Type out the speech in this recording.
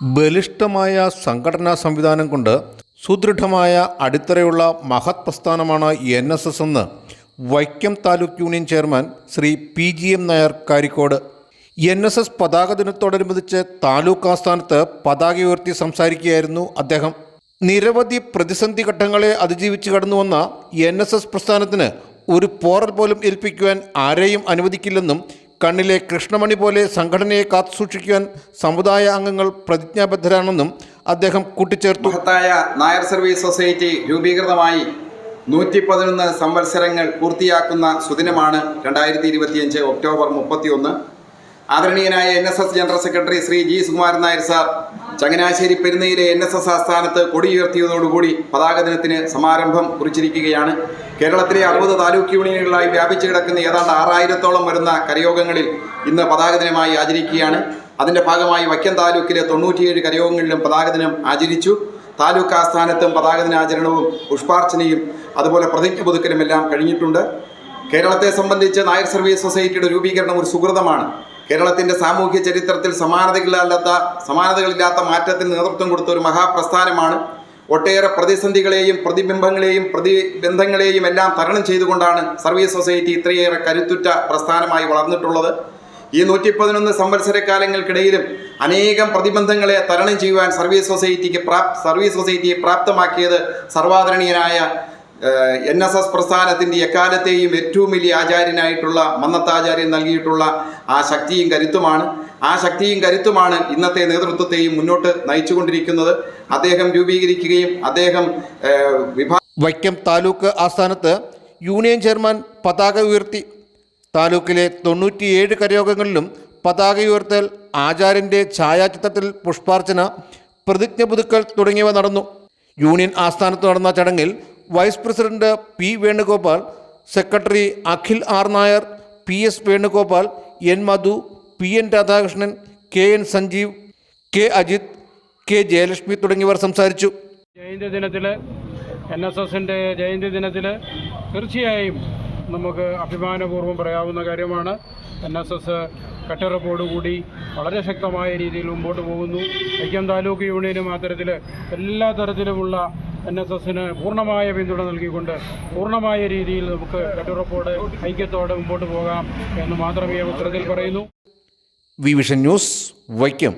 ബലിഷ്ഠമായ സംഘടനാ സംവിധാനം കൊണ്ട് സുദൃഢമായ അടിത്തറയുള്ള മഹത് പ്രസ്ഥാനമാണ് എൻ എസ് എസ് എന്ന് Vaikom taluk union chairman Shri P G M Nair Karikode. N S S പതാക ദിനത്തോടനുബന്ധിച്ച് താലൂക്ക് ആസ്ഥാനത്ത് പതാക ഉയർത്തി സംസാരിക്കുകയായിരുന്നു അദ്ദേഹം. നിരവധി പ്രതിസന്ധി ഘട്ടങ്ങളെ അതിജീവിച്ച് കടന്നുവന്ന എൻ എസ് എസ് പ്രസ്ഥാനത്തിന് ഒരു പോറൽ പോലും ഏൽപ്പിക്കുവാൻ ആരെയും അനുവദിക്കില്ലെന്നും കണ്ണിലെ കൃഷ്ണമണി പോലെ സംഘടനയെ കാത്തുസൂക്ഷിക്കുവാൻ സമുദായ അംഗങ്ങൾ പ്രതിജ്ഞാബദ്ധരാണെന്നും അദ്ദേഹം കൂട്ടിച്ചേർത്തു. മഹത്തായ നായർ സർവീസ് സൊസൈറ്റി രൂപീകൃതമായി നൂറ്റി പതിനൊന്ന് സംവത്സരങ്ങൾ പൂർത്തിയാക്കുന്ന സുദിനമാണ് രണ്ടായിരത്തി ഇരുപത്തിയഞ്ച് ഒക്ടോബർ മുപ്പത്തിയൊന്ന്. ആദരണീയനായ N S S general secretary Shri G Sukumaran Nair sir Changanassery പെരുന്നയിലെ N S S ആസ്ഥാനത്ത് കൊടിയുയർത്തിയതോടുകൂടി പതാക ദിനത്തിന് സമാരംഭം കുറിച്ചിരിക്കുകയാണ്. കേരളത്തിലെ അറുപത് താലൂക്ക് യൂണിയനുകളായി വ്യാപിച്ചു കിടക്കുന്ന ഏതാണ്ട് ആറായിരത്തോളം വരുന്ന കരയോഗങ്ങളിൽ ഇന്ന് പതാക ദിനമായി ആചരിക്കുകയാണ്. അതിന്റെ ഭാഗമായി വൈക്കം താലൂക്കിലെ തൊണ്ണൂറ്റിയേഴ് കരയോഗങ്ങളിലും പതാക ദിനം ആചരിച്ചു. താലൂക്ക് ആസ്ഥാനത്തും പതാക ദിനാചരണവും പുഷ്പാർച്ചനയും അതുപോലെ പ്രതിജ്ഞ പുതുക്കലും എല്ലാം കഴിഞ്ഞിട്ടുണ്ട്. കേരളത്തെ സംബന്ധിച്ച് നായർ സർവീസ് സൊസൈറ്റിയുടെ രൂപീകരണം ഒരു സുഹൃതമാണ്. കേരളത്തിന്റെ സാമൂഹ്യ ചരിത്രത്തിൽ സമാനതകളില്ലാത്ത സമാനതകളില്ലാത്ത മാറ്റത്തിന് നേതൃത്വം കൊടുത്ത ഒരു മഹാപ്രസ്ഥാനമാണ്. ഒട്ടേറെ പ്രതിസന്ധികളെയും പ്രതിബിംബങ്ങളെയും പ്രതിബന്ധങ്ങളെയും എല്ലാം തരണം ചെയ്തുകൊണ്ടാണ് സർവീസ് സൊസൈറ്റി ഇത്രയേറെ കരുത്തുറ്റ പ്രസ്ഥാനമായി വളർന്നിട്ടുള്ളത്. ഈ നൂറ്റി പതിനൊന്ന് സംവത്സരക്കാലങ്ങൾക്കിടയിലും അനേകം പ്രതിബന്ധങ്ങളെ തരണം ചെയ്യുവാൻ സർവീസ് സൊസൈറ്റിക്ക് പ്രാപ് സർവീസ് സൊസൈറ്റിയെ പ്രാപ്തമാക്കിയത് സർവാദരണീയനായ എൻ എസ് എസ് പ്രസ്ഥാനത്തിന്റെ എക്കാലത്തെയും ഏറ്റവും വലിയ ആചാര്യനായിട്ടുള്ള മന്നത്താചാര്യൻ നൽകിയിട്ടുള്ള ആ ശക്തിയും കരുത്തുമാണ്. ആ ശക്തിയും കരുത്തുമാണ് ഇന്നത്തെ നേതൃത്വത്തെയും മുന്നോട്ട് നയിച്ചുകൊണ്ടിരിക്കുന്നത്. അദ്ദേഹം രൂപീകരിക്കുകയും അദ്ദേഹം വിഭാ വൈക്കം താലൂക്ക് ആസ്ഥാനത്ത് യൂണിയൻ ചെയർമാൻ പതാക ഉയർത്തി. താലൂക്കിലെ തൊണ്ണൂറ്റിയേഴ് കരയോഗങ്ങളിലും പതാക ഉയർത്തൽ ആചാര്യന്റെ ഛായാചിത്രത്തിൽ പുഷ്പാർച്ചന പ്രതിജ്ഞ പുതുക്കൽ തുടങ്ങിയവ നടന്നു. യൂണിയൻ ആസ്ഥാനത്ത് നടന്ന ചടങ്ങിൽ vice president P Venugopal secretary Akhil R Nair P S Venugopal N Madhu P N Radhakrishnan K N Sanjeev K Ajith K Jayalakshmi തുടങ്ങിയവർ സംസാരിച്ചു. ജയന്തി ദിനത്തിൽ എൻ എസ് എസിന്റെ ജയന്തി ദിനത്തിൽ തീർച്ചയായും നമുക്ക് അഭിമാനപൂർവം പറയാവുന്ന കാര്യമാണ്. എൻ എസ് എസ് കെട്ടുറപ്പോടുകൂടി വളരെ ശക്തമായ രീതിയിൽ മുമ്പോട്ട് പോകുന്നു. ഐക്യം താലൂക്ക് യൂണിയനും അത്തരത്തിൽ എല്ലാ തരത്തിലുമുള്ള എൻ എസ് എസിന് പൂർണമായ പിന്തുണ നൽകിക്കൊണ്ട് പൂർണമായ രീതിയിൽ നമുക്ക് കെട്ടുറപ്പോടെ ഐക്യത്തോടെ മുമ്പോട്ട് പോകാം എന്ന് മാത്രമേ ഉത്തരത്തിൽ പറയുന്നു. V vision news Vaikom.